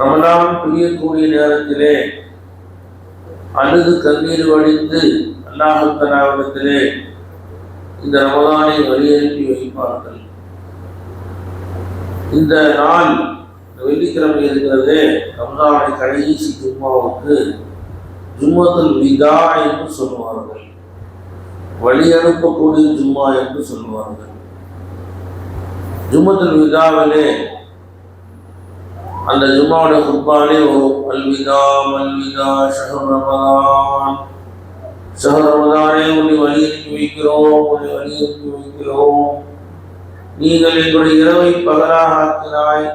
ரமலான் பிரியக்கூடிய நேரத்திலே அழுது கண்ணீர் வடிந்து அல்லாஹத்தலாவிடத்திலே இந்த ரமலானை வழியனுப்பி வைப்பார்கள். இந்த நாள் வெள்ளிக்கிழமை இருக்கிறதே ரமலானை கடைசி ஜும்மாவுக்கு ஜும்மத்தில் விதா என்று சொல்லுவார்கள். வழி அனுப்பக்கூடிய ஜும்மா என்று சொல்லுவார்கள். ஜும்மத்தில் விதாவிலே அந்த ஜும்மாவுடைய குர்பானே வரும் அல்விதா மல்விதா ஷஹர் ரமதான். ஷஹர் ரமதானே உன்னை வலியுறுத்தி வைக்கிறோம் உன்னை வலியுறுத்தி வைக்கிறோம். நீங்கள் எங்களுடைய இரவை பகலாக ஆக்கினாய்.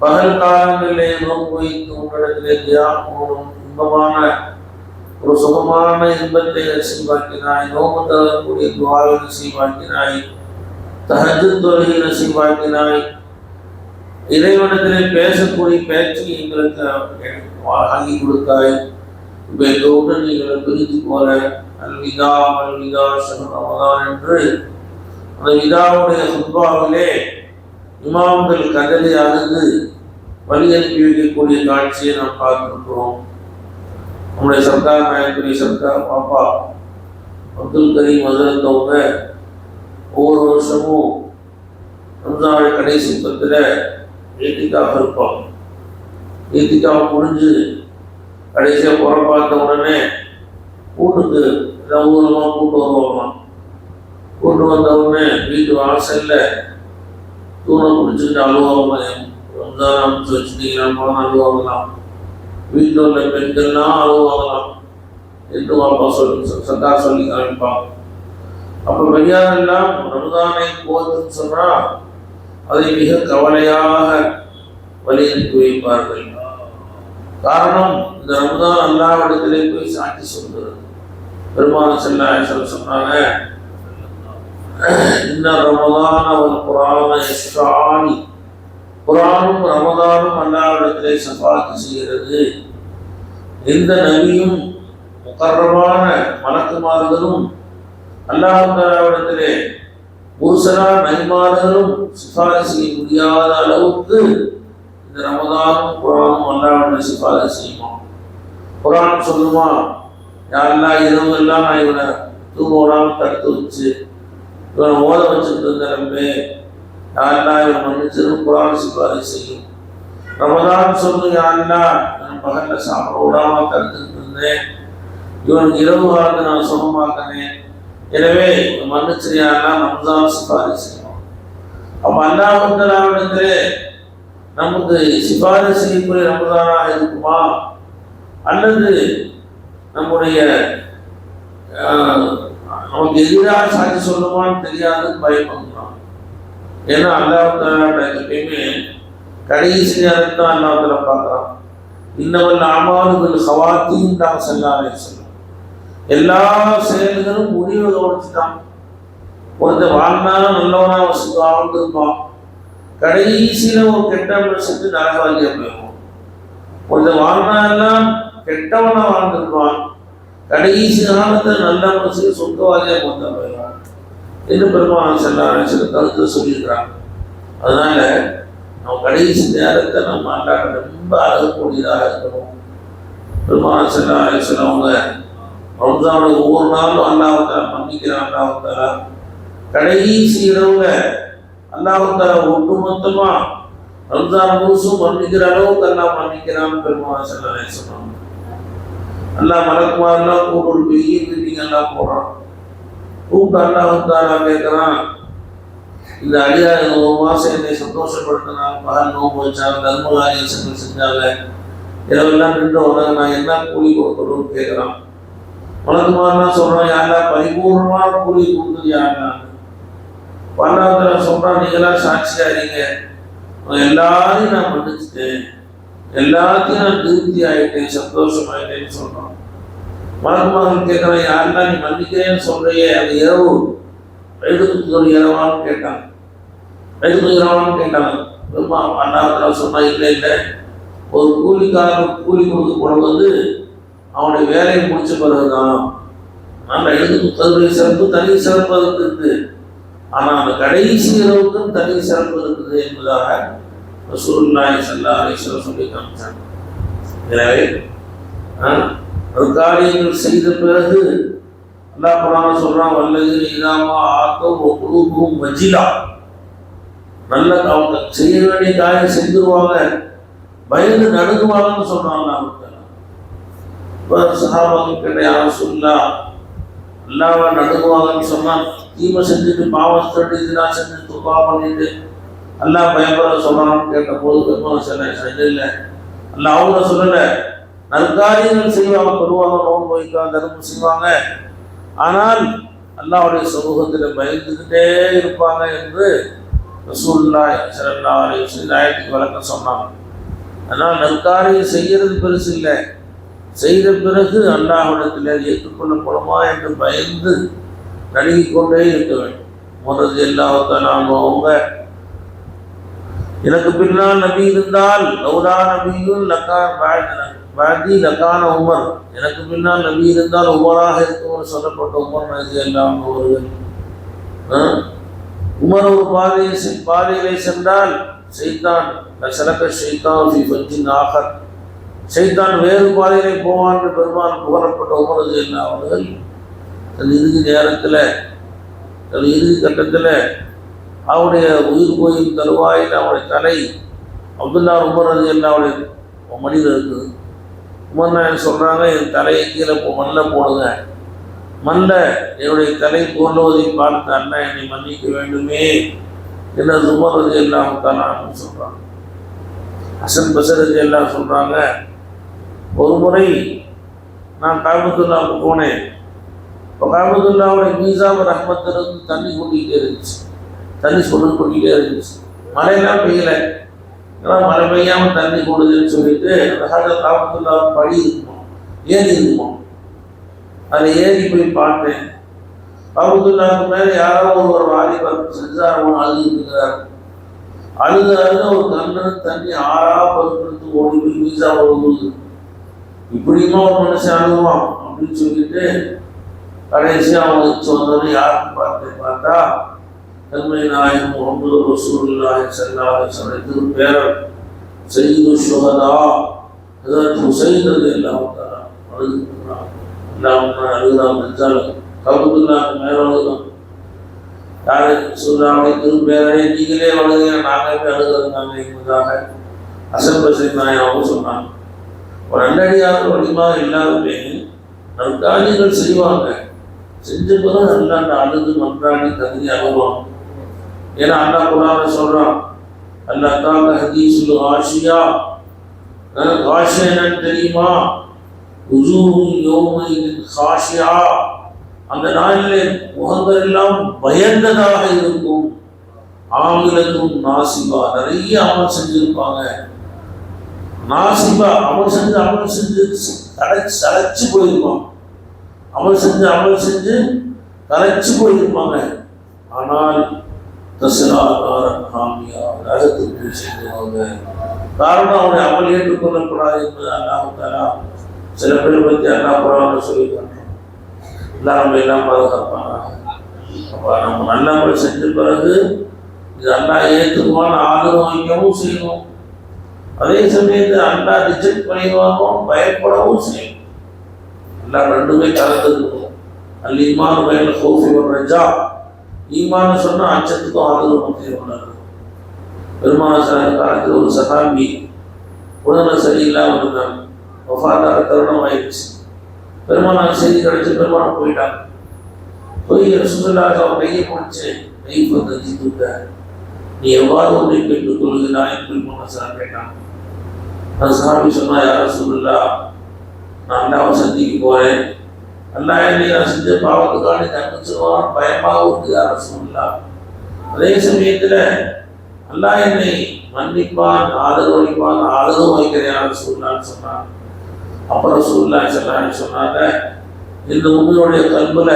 பகல் காலங்களிலே நோக்கு வைத்து உங்களிடத்திலே தியானம் இன்பமான ஒரு சுகமான இன்பத்தை நசீவாக்கினாய் நோக்கு தரக்கூடிய துவாவை நசீவாக்கினாய் தஹஜு தொழுகை நசீவாக்கினாய் இறைவனத்திலே பேசக்கூடிய பேச்சு எங்களுக்கு வாங்கி கொடுத்தாய். இப்போ எங்களோடு எங்களை பிரித்து போல அல்விதா அல்விதா ரமதான் என்று. அந்த விதாவுடைய சுத்பாவிலே இமாம்கள் கதலை அழுது வழி அனுப்பி வைக்கக்கூடிய காட்சியை நாம் பார்த்துருக்கிறோம். நம்முடைய சர்தார் நாயக்குரிய சர்தார் பாப்பா அப்துல் கரீம் வந்திருந்தவங்க ஒவ்வொரு வருஷமும் ரம்ஜானுடைய கடைசி பத்தில் ஏத்திக்காக இருப்பான் ஏத்திக்காக முடிஞ்சு கடைசியாக புற பார்த்த உடனே வீட்டுக்கு ஊரமாக கூட்டு வருவாங்களாம் கூட்டு வந்த உடனே வீட்டு வாசலில் தூணை பிடிச்சிட்டு அழுவாங்க ரம்ஜான் அமைச்சு வச்சுட்டீங்கன்னா அழுவாங்களாம். வீட்டில் உள்ள பெண்கள்லாம் அழுவாங்களாம். என்று அப்பா சொல்லி சத்தா சொல்லி காமிப்பான் அப்போ பெரியாரெல்லாம் ரமதானை போதுன்னு சொன்னால் அதை மிக கவலையாக வழியில் வைப்பார்கள் காரணம் இந்த ரமதான் அல்லாவிடத்திலே போய் சாட்சி சொல்கிறது பெருமான சொல்ல சொன்னாங்க இன்ன ரமதான ஒரு புராண இஸ்ராணி குரானும் ரமதானும் அல்லாவிடத்திலே சபாத்து செய்கிறது. எந்த நபியும் முக்கரமான மலக்குமார்களும் அல்லாவிடத்திலே முருசலா நபிமார்களும் சிபாரிசு செய்ய முடியாத அளவுக்கு இந்த ரமதானும் குரானும் அல்லாவுடைய சிபாரிசு செய்யுமா? குரான் சொல்லுமா? யாரெல்லாம் இரவு எல்லாம் நான் இவனை தூங்க விடாமல் தடுத்து வச்சு இவனை ஓத வச்சுட்டு இருந்தே யாரெல்லாம் இவன் மன்னிச்சிடும் குரான் சிபாரிசு செய்யும்? ரமதான் சொல்லு யாரெல்லாம் நான் பகல்ல சாப்பிட விடாம தடுத்துட்டு இருந்தேன்? இவனுக்கு இரவு காலத்தை நான் சுகமாக்கினேன் எனவே மன்னிச்சிரியாரெல்லாம் ரமதான் சிபாரிசு செய்யணும் அப்போ அல்லாஹத்திலே நமக்கு சிபாரிசு செய்யக்கூடிய ரமதானாக இருக்குமா? அல்லது நம்முடைய நமக்கு எதிராக சாட்சி சொல்லுமான்னு தெரியாதுன்னு பயப்படுறான் ஏன்னா அல்லாஹால எப்பயுமே கடைசி நேரம் தான் அல்லாஹால பார்க்குறான் இன்னவன் அமாலுகள் ஹவாத்தியும் தான் செல்லாலே சொல்லும் எல்லா செயல்களும் முடிவை கவனிச்சுட்டான் ஒருத்தர் வாழ்ந்தாலும் நல்லவனா வசதி வாழ்ந்துருப்பான். கடைசியில் ஒரு கெட்ட மனுஷனுக்கு நரக வாங்கிய போயிடும் ஒருத்தர் எல்லாம் கெட்டவனா வாழ்ந்திருப்பான். கடைசி காலத்தில் நல்ல மனசுக்கு சொந்தவாதியாக கொண்டு போயிடும் என்று பெருமாள் செல்லாரு சில கருத்து சொல்லியிருக்கிறான் அதனால நம்ம கடைசி நேரத்தை நம்ம அல்லாட்ட ரொம்ப அழகக்கூடியதாக இருக்கணும். பெருமாள் செல்லான சிலவங்க ரம்ஜானோட ஒவ்வொரு நாளும் அல்லாஹால மன்னிக்கிறான் அல்லாஹால கடைசி இடவுல அல்லாஹால ஒட்டுமொத்தமா ரம்ஜான் முழுசும் மன்னிக்கிற அளவுக்கு அல்லாஹ் பண்ணிக்கிறான் பெருமாள் செல்லவே சொன்னாங்க. அல்லாஹ் மலக்குமாரெல்லாம் கூட ஒரு பெரிய மீட்டிங் எல்லாம் போடுறான் கூப்பிட்டு அல்லாஹாலா கேட்குறான். இந்த அடியார் ஒரு மாதம் என்னை சந்தோஷப்படுத்தினான் பகல் நோம்பு வச்சாங்க தர்மகாரியங்கள் செஞ்சாங்க. இரவெல்லாம் நின்று உடனே நான் என்ன கூலி கொடுக்கணும்னு கேட்குறான். வழக்கமாரெல்லாம் சொல்கிறோம் யாரா? பரிபூர்ணமான கூலி கொடுத்தது யாருன்னா பல்லாவத்தில் சொல்கிறான் நீங்களாம் சாட்சியாக இருங்க எல்லாரையும் நான் மன்னிச்சிட்டேன். எல்லாத்தையும் நான் திருப்தி ஆகிட்டேன் சந்தோஷம் ஆகிட்டேன்னு சொல்கிறான் மலக்குமார்கள் கேட்குறான் யாரெல்லாம் நீ மன்னிக்கிறேன்னு சொல்றியே? அந்த இரவு. எழுதுக்கு ஒரு இரவான்னு கேட்டான். எழுதுக்கு இரவான்னு கேட்டாங்க ரொம்ப அண்ணாவத்தில் சொன்னா இல்லை இல்லை. ஒரு கூலிக்காரன் கூலி கொடுக்க போனது அவனுடைய வேலையை முடிச்ச பிறகுதான் ஆனால் எழுதுக்கும் தன்னுடைய சிறப்பு தனி சிறப்பு அதுக்கு இருக்குது ஆனால் அந்த கடைசி இரவுக்கும் தனி சிறப்பு இருக்குது என்பதாக ரசூலுல்லாஹி ஸல்லல்லாஹு அலைஹி சொல்லி காமிச்சாங்க. எனவே ஆ, ஒரு காரியங்கள் செய்த பிறகு அல்லா புராணம் சொல்கிறான் வல்லது இதாமா ஆக்கம் குழுக்கும் மஜிலா நல்ல அவங்க செய்ய வேண்டிய காரியம் செஞ்சிருவாங்க பயந்து நடுங்குவாங்கன்னு சொல்கிறாங்க அவங்க இப்போ சஹாபாக்கள் கிட்ட யாரும் சொல்லா அல்லாவ நடுங்குவாங்கன்னு சொன்னா தீமை செஞ்சுட்டு பாவம் திருட்டு இதெல்லாம் செஞ்சு துப்பா பண்ணிட்டு எல்லாம் பயப்பட சொல்லணும்னு கேட்ட போது பெருமாள் சொன்ன இல்லை அல்ல அவங்க சொல்லல. நற்காரியங்கள் செய்வாங்க பெறுவாங்க நோன் வைக்காங்க தர்மம் செய்வாங்க. ஆனால் அல்லாவுடைய சமூகத்தில் பயந்துக்கிட்டே இருப்பாங்க என்று ரசூல்லா ஸல்லல்லாஹு அலைஹி வஸல்லம் ஆயத்துக்கு வழக்கம் சொன்னாங்க. அதனால் நற்காரியம் செய்யறது பெருசு இல்லை. செய்த பிறகு அல்லாஹிடத்தில் ஏற்றுக்கொள்ளப்படுமா என்று பயந்து நடுங்கிக் கொண்டே இருக்க வேண்டும். முதல் எல்லாத்தாலும் அவங்க எனக்கு பின்னால் நபி இருந்தால் லௌலா நபியும் லக்கான் பாதி லக்கான உமர். எனக்கு பின்னால் நபி இருந்தால் உமராக இருக்கும் சொல்லப்பட்ட உமர் நதி எல்லாம் அவர்கள். உமர் ஒரு பாதையை செ- பாதையிலே சென்றால் செய்தான் சலக்க செய்தான் ஃபி ஆகர் செய்தான் வேறு பாதையிலே போவான் என்று பெருமான் புகழப்பட்ட உமரது என்ன அவர்கள்? தன் இறுதி நேரத்தில் தன் இறுதி கட்டத்தில் அவருடைய உயிர் கோயில் தருவாயில் அவருடைய தலை அப்துல்லா உமர் அது அவருடைய மடியில் இருக்குது. உமர் நாயன் சொல்கிறாங்க என் தலையை கீழே போ மண்ணில் போடுங்க. மண்ணில் என்னுடைய தலை போன்றுவதை பார்த்து அண்ணா என்னை மன்னிக்க வேண்டுமே என்ன உமர் அது எல்லாம் தானான்னு சொல்கிறாங்க அசன் பசரது எல்லாம் சொல்கிறாங்க ஒரு முறை நான் காபத்துல்லாவுக்கு போனேன். இப்போ காபத்துல்லாவோட மீசாப ரஹ்மத்திலிருந்து தண்ணி கொட்டிக்கிட்டே இருந்துச்சு. தண்ணி சொல்லு கொட்டிக்கிட்டே இருந்துச்சு. மழையெல்லாம் பெய்யல. ஏன்னா மழை பெய்யாமல் தண்ணி கொடுதுன்னு சொல்லிட்டு ரஹாஜ காபத்துல்லா படி இருக்குமா? ஏறி இருக்குமா? அதில் ஏறி போய் பார்த்தேன். காபத்துல்லாவுக்கு மேலே யாராவது ஒரு வாலிபர் செஞ்சாரவன் அழுதுகிறார் அழுது அழுது ஒரு கண்ணன் தண்ணி ஆறா பருப்படுத்து ஓடி போய் மீசா ஒரு இப்படியுமா ஒரு மனுஷன் அழுவான் அப்படின்னு சொல்லிட்டு கடைசியாக அவனுக்கு சொன்னது யாருக்கு பார்த்து பார்த்தா தன்மை நாயகம் முகமது ரசூலுல்லாஹி ஸல்லல்லாஹு அலைஹி வஸல்லம் பேரர் செய்து சுகதா அதாவது ஹுசைன் ரலியல்லாஹு தஆலா அழுதுகிறான் அல்லாஹ் அழுகிறான் என்றால் கபுல்லாஹ் மேல அழுதான். யாரு சொல்றாங்க திருப்பேரரை நீங்களே அழுதுங்க நாங்களே போய் அழுகிறோம் என்பதாக அசல் பசன் நாயகம் சொன்னாங்க. ஒரு நல்லடியாக வலிமா எல்லாருமே நற்காரியங்கள் செய்வாங்க. செஞ்ச பிறகு நல்லா அந்த அழுது மன்றாடி தகுதி அழுவாங்க ஏன்னா அண்ணா குரான சொல்கிறான் அல்லா தாக்க ஹதீசுல் ஆஷியா ஆஷியா என்னன்னு தெரியுமா? உஜூஹு யோமையின் காஷியா. அந்த நாளிலே முகங்கள் எல்லாம் பயந்ததாக இருக்கும். ஆங்கிலத்தும் நாசிபா நிறைய அமல் செஞ்சிருப்பாங்க. நான் நாசிபா அமல் செஞ்சு அமல் செஞ்சு கரைச்சு கரைச்சு போயிருப்பான் அமல் செஞ்சு அமல் செஞ்சு கரைச்சு போயிருப்பாங்க. ஆனால் தசலாதாரன் ஹாமியா நரகத்துக்கு செல்லுவாங்க. காரணம் அவனை அமல் ஏற்றுக்கொள்ளக்கூடாது என்பது அல்லாஹாலா சில பேர் பற்றி அல்லா குரான் சொல்லி காட்டுறோம் எல்லாம் நம்ம எல்லாம் பாதுகாப்பாங்க. அப்போ நம்ம நல்ல அமல் செஞ்ச பிறகு இது அல்லா ஏற்றுக்குவான்னு ஆதரவு வைக்கவும் செய்யணும் அதே சமயத்தில் அல்லா ரிஜெக்ட் பண்ணிடுவாங்க பயப்படவும் செய்யும். அல்லா ரெண்டுமே கலந்துருக்கும் அல்ல ஈமான் வயல் ஹோஃபி ரஜா. ஈமான் சொன்னால் அச்சத்துக்கும் ஆதரவு மத்தியில் உள்ளது பெருமான காலத்தில் ஒரு சகாமி உடனே சரியில்லாமல் இருந்தாங்க ஒஃபாதார தருணம் ஆயிடுச்சு. பெருமானார் செய்தி கிடைச்சி பெருமானம் போயிட்டாங்க. போய் சுற்றுலாக அவன் கையை பிடிச்சி கை வந்து தீர்த்துக்க நீ எவ்வாறு ஒன்றை பெற்றுக் கொள்கிறாய் என்று பெருமானார் கேட்டான் அது சாமி சொன்னா யாரும் சொல்லலா நான் அல்லாவை சந்திக்க போறேன். அல்லா என்னை நான் செஞ்ச பாவத்துக்காண்டி தண்டிச்சிருவான் பயமாகவும் இருக்குது யாரும் சொல்லலாம் அதே சமயத்தில் அல்லாஹ் என்னை மன்னிப்பான் ஆதரவளிப்பான் ஆதரவு வைக்கிறேன் யாரும் சொல்லலான்னு சொன்னான் அப்புறம் சொல்லலாம் சொல்லான்னு சொன்னாங்க இந்த உங்களுடைய கல்வில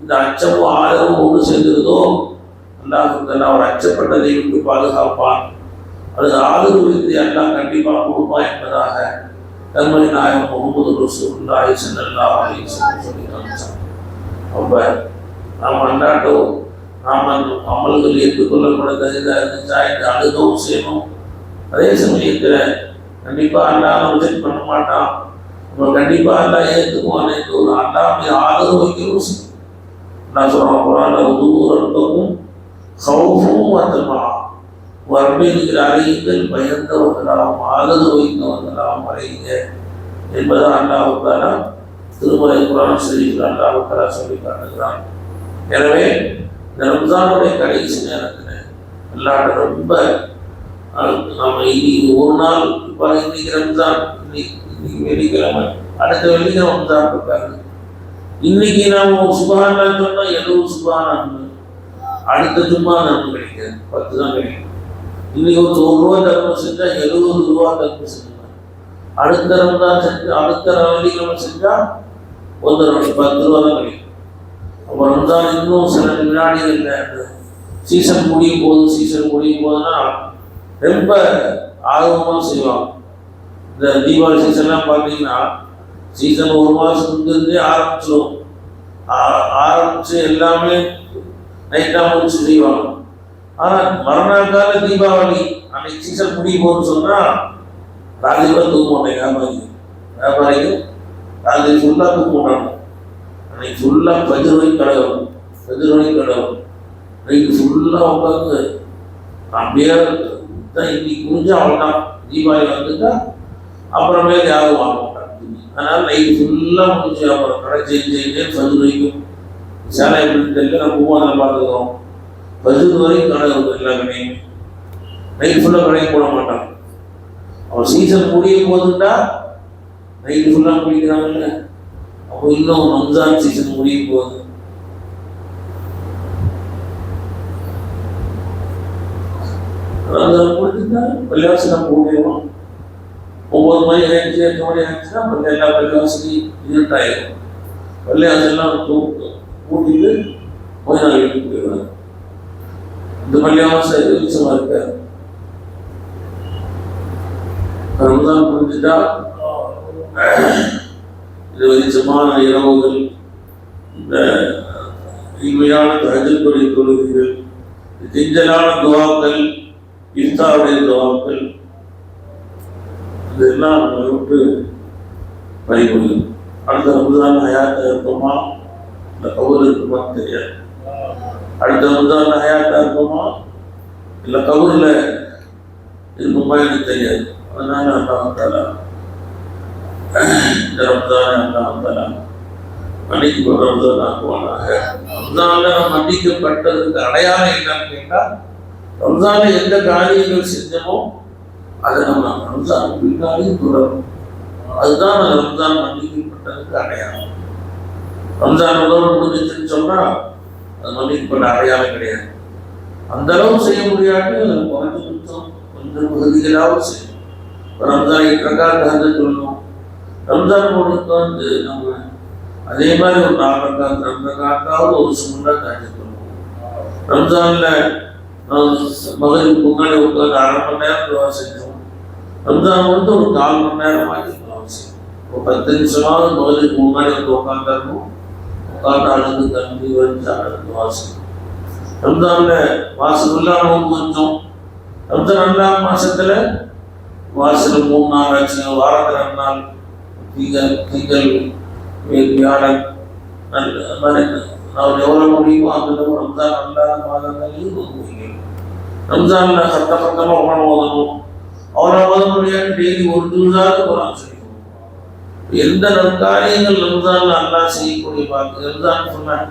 இந்த அச்சமும் ஆதரவும் ஒன்று சேர்ந்திருந்தோ அல்லாஹ் அவர் அச்சப்பட்டதை விட்டு பாதுகாப்பான். அது ஆதரவு இருந்து எல்லாம் கண்டிப்பாக கொடுப்பான் என்பதாக கண்மணி நாயகம் முகமது ரசூல்லாஹி ஸல்லல்லாஹு அலி வஸல்லம் சொல்லி காமிச்சாங்க நாம் அண்டாட்டோ நாம் அந்த அமல்கள் ஏற்றுக்கொள்ளப்பட தகுதியாக இருந்துச்சா இந்த அழுகவும் செய்யணும் அதே சமயத்தில் கண்டிப்பாக அல்லாஹ் ரிஜெக்ட் பண்ண மாட்டான். நம்ம கண்டிப்பாக அல்லா ஏற்றுக்குவான் என்று ஒரு அல்லாவுடைய ஆதரவு வைக்கவும் நான் சொல்கிறேன் குரான் உதவுறதுக்கும் சௌஃபும் வந்தமா வர்மையில் அறியுங்கள் பயந்தவர்களாம் ஆதரவு வைத்தவர்களாம் அறையுங்க என்பதை அல்லாவுக்கான திருமலை குரான் ஷரீஃபில் அல்லாவுக்கான சொல்லி காட்டுகிறான். எனவே இந்த ரம்ஜானுடைய கடைசி நேரத்தில் அல்லாட்ட ரொம்ப நம்ம இன்னைக்கு ஒரு நாள் இப்போ இன்னைக்கு ரம்ஜான் இன்னைக்கு வெள்ளிக்கிழமை அடுத்த வெள்ளிக்கிழமை ரம்ஜான் இருக்காங்க இன்னைக்கு நாம் சுபஹானா சொன்னால் எழுபது சுபஹானா அடுத்த ஜும்மா நமக்கு கிடைக்காது பத்து தான் கிடைக்கும் இன்னைக்கு ஒரு ஒரு ரூபா தர்மம் செஞ்சா எழுபது ரூபா தர்மம் செஞ்சுக்கலாம் அடுத்த ரம்தான் செஞ்சு அடுத்த வெள்ளிக்கிழமை செஞ்சா ஒன்றரை பத்து ரூபா தான் கிடைக்கும். அப்போ ரம்ஜான் இன்னும் சில வினாடிகள் சீசன் முடியும் போது சீசன் முடியும் போதுன்னா ரொம்ப ஆர்வமாக செய்வாங்க. இந்த தீபாவளி சீசன்லாம் பார்த்தீங்கன்னா சீசன் ஒரு மாதம் முந்திருந்தே ஆரம்பிச்சிடும் ஆரம்பித்து எல்லாமே நைட்டாக முடிச்சு செய்வாங்க. ஆனால் மறுநாள் கால தீபாவளி அன்னைக்கு சீசன் முடியும் போதுன்னு சொன்னால் ராத்திரி கூட தூக்க மாட்டேன் வியாபாரிங்க வியாபாரிங்க ராத்திரி ஃபுல்லாக தூக்க மாட்டாங்க. அன்னைக்கு ஃபுல்லாக பதினொழி கடை வரும் பதினொழி கடை வரும் நைட்டு ஃபுல்லாக உட்காந்து அப்படியே தான் இன்னைக்கு முடிஞ்சு அவ்வளோதான் தீபாவளி வந்துட்டா அப்புறமே யாரும் வாங்க மாட்டாங்க. அதனால் நைட்டு ஃபுல்லாக முடிஞ்சு அப்புறம் கடை செஞ்சு செஞ்சு சேலை எப்படி தெரியல நம்ம பூவாதில் பார்த்துக்கிறோம் பதினொரு வரைக்கும் கடை இருக்கும் எல்லா கடையும் நைட்டு ஃபுல்லாக கடையும் போட மாட்டாங்க. அவன் சீசன் முடிய போதுட்டா நைட்டு ஃபுல்லாக குடிக்கிறாங்கல்ல அப்போ இன்னும் ரம்ஜான் சீசன் முடிய போகுது. ரம்ஜான் முடிஞ்சுட்டா பள்ளிவாசி நம்ம ஓடிடுவோம் ஒவ்வொரு மணி ஆயிடுச்சு எட்டு மணி ஆயிடுச்சுன்னா பள்ளி எல்லா பள்ளிவாசி இருட்டாயிடும் பள்ளிவாசல்லாம் தூக்கு கூட்டிட்டு கொஞ்ச நான் வீட்டுக்கு இந்த இந்த பள்ளிவாசல் உச்சமா இருக்க ரம்ஜான் புரிஞ்சுட்டா இது வெளிச்சமான இரவுகள் இந்த இனிமையான தகஜல்புரை தொழுகைகள் கிஞ்சலான துவாக்கள் இஸ்தாவுடைய துவாக்கள் இதெல்லாம் விட்டு பறிபோகும் அடுத்த ரமதான் ஹயாத்தா இருப்போமா இல்லை கபூர் இருக்குமான்னு தெரியாது அடுத்த ரமதான் ஹயாத்தா இருக்குமா இல்லை கபூரில் இருக்குமா எனக்கு தெரியாது அதனால அல்லாஹ் தாலா இந்த ரம்ஜான் அல்லாஹ் தாலா மன்னிக்கப்பட்ட ரம்ஜான் ஆக்குவானாக ரம்ஜான்ல நம்ம மன்னிக்கப்பட்டதுக்கு அடையாளம் என்னன்னு கேட்டால் ரம்ஜான்ல எந்த காரியங்கள் செஞ்சோமோ அதை நம்ம ரம்ஜான் பின்னாலையும் தொடரும் அதுதான் அந்த ரம்ஜான் மன்னிக்கப்பட்டதுக்கு அடையாளம். ரம்ஜான் உணவு முடிஞ்சிச்சுன்னு சொன்னால் அது வந்து இப்போ நிறையாவே கிடையாது. அந்த அளவு செய்ய முடியாது அது குறைஞ்ச கொஞ்சம் கொஞ்சம் பகுதிகளாகவும் செய்யும் ரம்ஜான் பிரகாரம் வந்து சொல்லணும் ரம்ஜான் பொழுதுக்கு வந்து நம்ம அதே மாதிரி ஒரு நாலு ரக்காத் ரெண்டு ரக்காத்தாவது ஒரு சுமண்டா காட்சி சொல்லணும் ரம்ஜானில் மகளிர் முன்னாடி உட்காந்து அரை மணி நேரம் துவா செஞ்சோம் ரம்ஜான் வந்து ஒரு கால் மணி நேரம் ஆகி துவா செய்யணும். ஒரு பத்து நிமிஷமாவது மகளிர் முன்னாடி வந்து உட்காந்துருக்கணும் உட்காந்து அழுது தம்பி வந்து அழுது துவா செய்யணும் ரம்ஜான்ல மாசம் ஃபுல்லாக நோன்பு ரம்ஜான் ரெண்டாம் மாசத்துல வாசல் மூணு நாள் ஆச்சு வாரத்தில் ரெண்டு நாள் திங்கள் திங்கள் வியாழன் நல்ல எவ்வளோ முடியுமோ அந்த அளவு ரம்ஜான் அல்லாத மாதங்களையும் நோன்பு வைக்கணும் ரம்ஜான்ல சத்த பக்கமாக உணவு ஓதணும் அவ்வளோ ஓத முடியாது டெய்லி ஒரு நிமிஷம் குரான் சொல்லி எந்த நற்காரியங்கள் இருந்தாலும் நல்லா செய்யக்கூடிய பாக்கு தான் சொன்னேன்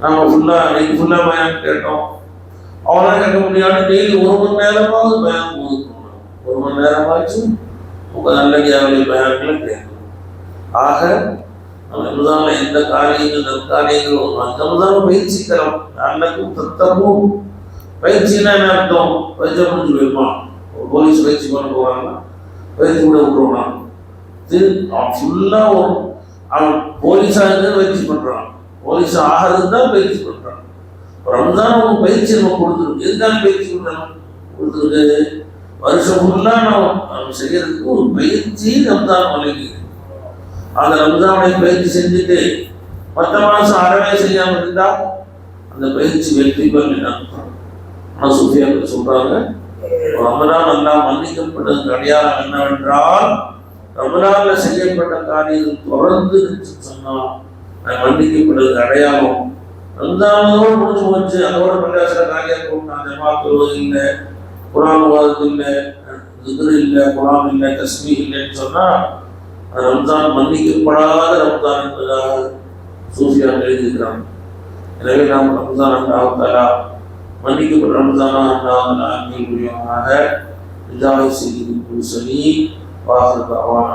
நம்ம ஃபுல்லாக அன்னைக்கு ஃபுல்லாக பயன் கேட்டோம். அவனால் கேட்க முடியாது. டெய்லி ஒரு மணி நேரமாவது பயன் போதும். ஒரு மணி நேரமாச்சு உங்க நல்ல கேவலி பயன்களை கேட்கணும். ஆக நம்ம இருந்தாலும் எந்த காரியங்கள் நற்காரியங்கள் ஒரு ரமதான பயிற்சிக்கிறோம். அன்னைக்கும் தத்தமும் பயிற்சினா என்ன அர்த்தம்? பயிற்சி முடிஞ்சு போயிருமா? ஒரு போலீஸ் பயிற்சி பண்ண போறாங்கன்னா பயிற்சி கூட விட்டுருவான் அவன் ஃபுல்லாக ஒரு அவன் போலீஸாக இருந்து பயிற்சி பண்ணுறான் போலீஸ் ஆகிறது தான் பயிற்சி பண்ணுறான் ரம்ஜான் ஒரு பயிற்சி நம்ம கொடுத்துருக்கு. எதுக்கான பயிற்சி பண்ணுறான் கொடுத்துருக்கு. வருஷம் ஃபுல்லாக நம்ம நம்ம செய்யறதுக்கு ஒரு பயிற்சி ரம்ஜான் வழங்கி அந்த ரம்ஜானுடைய பயிற்சி செஞ்சுட்டு மற்ற மாதம் அறவே செய்யாமல் இருந்தால் அந்த பயிற்சி வெற்றி பெறலாம். ஆனால் சுஃபியாக்கள் சொல்கிறாங்க ரமலான் எல்லாம் மன்னிக்கப்பட்டதுக்கு அடையாளம் என்னவென்றால் ரமலான்ல செய்யப்பட்ட காரியம் தொடர்ந்து சொன்னால் அது அடையாளம். அந்தாமதோடு முடிஞ்சு போச்சு. அதோட பள்ளியாசிர காரியம் போட்டான் ஜமாத்துவது இல்லை குரான் ஓதுறது இல்லை திக்ரு இல்லை குரான் இல்லை தஸ்மி இல்லைன்னு சொன்னா அது ரம்ஜான் மன்னிக்கப்படாத ரம்ஜான் என்பதாக சூஃபியார் எழுதியிருக்கிறான் எனவே நாம் ரம்ஜான் அல்லாஹாலா மன்னிக்கப்பட்ட ரம்ஜானா அல்லாஹாலா அங்கே புரியுமாக இதாக செய்தி சனி வாசல் அவான